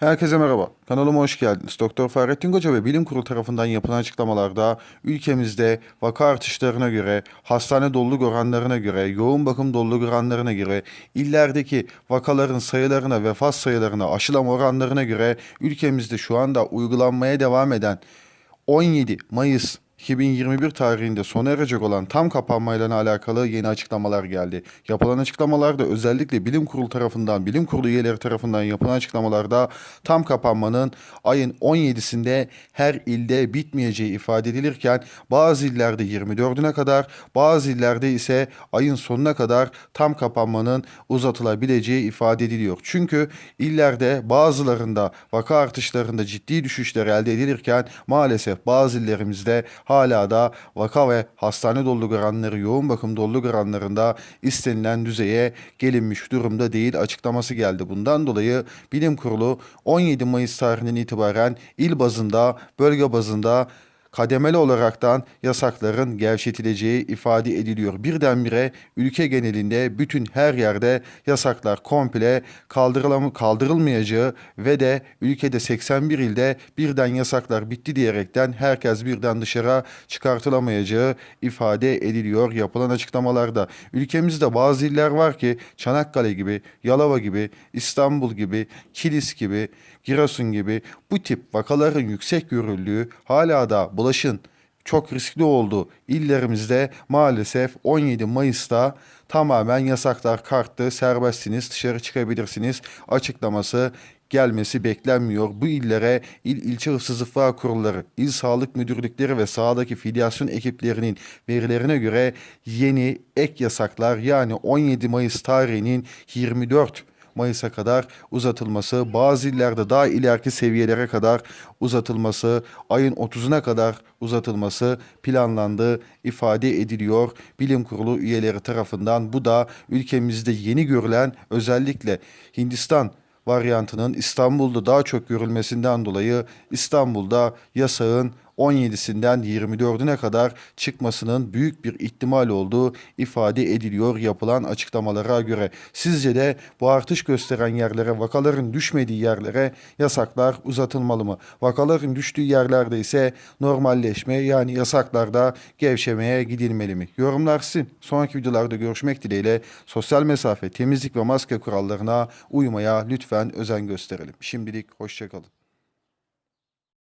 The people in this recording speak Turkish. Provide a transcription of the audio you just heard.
Herkese merhaba. Kanalıma hoş geldiniz. Doktor Fahrettin Koca ve Bilim Kurulu tarafından yapılan açıklamalarda ülkemizde vaka artışlarına göre, hastane doluluk oranlarına göre, yoğun bakım doluluk oranlarına göre, illerdeki vakaların sayılarına, vefat sayılarına, aşılama oranlarına göre ülkemizde şu anda uygulanmaya devam eden 17 Mayıs 2021 tarihinde sona erecek olan tam kapanmayla alakalı yeni açıklamalar geldi. Yapılan açıklamalarda özellikle bilim kurulu tarafından, bilim kurulu üyeleri tarafından yapılan açıklamalarda tam kapanmanın ayın 17'sinde her ilde bitmeyeceği ifade edilirken bazı illerde 24'üne kadar, bazı illerde ise ayın sonuna kadar tam kapanmanın uzatılabileceği ifade ediliyor. Çünkü illerde bazılarında vaka artışlarında ciddi düşüşler elde edilirken maalesef bazı illerimizde hala da vaka ve hastane doluluk oranları, yoğun bakım doluluk oranlarında istenilen düzeye gelinmiş durumda değil açıklaması geldi. Bundan dolayı bilim kurulu 17 Mayıs tarihinden itibaren il bazında, bölge bazında kademeli olaraktan yasakların gevşetileceği ifade ediliyor. Birdenbire ülke genelinde bütün her yerde yasaklar komple kaldırılmayacağı ve de ülkede 81 ilde birden yasaklar bitti diyerekten herkes birden dışarı çıkartılamayacağı ifade ediliyor yapılan açıklamalarda. Ülkemizde bazı iller var ki Çanakkale gibi, Yalova gibi, İstanbul gibi, Kilis gibi, Giresun gibi bu tip vakaların yüksek görüldüğü hala da bulaşın çok riskli olduğu illerimizde maalesef 17 Mayıs'ta tamamen yasaklar kalktı. Serbestsiniz, dışarı çıkabilirsiniz açıklaması gelmesi beklenmiyor. Bu illere il ilçe hıfzı kurulları, il sağlık müdürlükleri ve sahadaki filyasyon ekiplerinin verilerine göre yeni ek yasaklar yani 17 Mayıs tarihinin 24 Mayıs'a kadar uzatılması, bazı illerde daha ileriki seviyelere kadar uzatılması, ayın 30'una kadar uzatılması planlandığı ifade ediliyor bilim kurulu üyeleri tarafından. Bu da ülkemizde yeni görülen özellikle Hindistan varyantının İstanbul'da daha çok görülmesinden dolayı İstanbul'da yasağın 17'sinden 24'üne kadar çıkmasının büyük bir ihtimal olduğu ifade ediliyor yapılan açıklamalara göre. Sizce de bu artış gösteren yerlere, vakaların düşmediği yerlere yasaklar uzatılmalı mı? Vakaların düştüğü yerlerde ise normalleşme yani yasaklarda gevşemeye gidilmeli mi? Yorumlar sizin. Sonraki videolarda görüşmek dileğiyle sosyal mesafe, temizlik ve maske kurallarına uymaya lütfen özen gösterelim. Şimdilik hoşçakalın.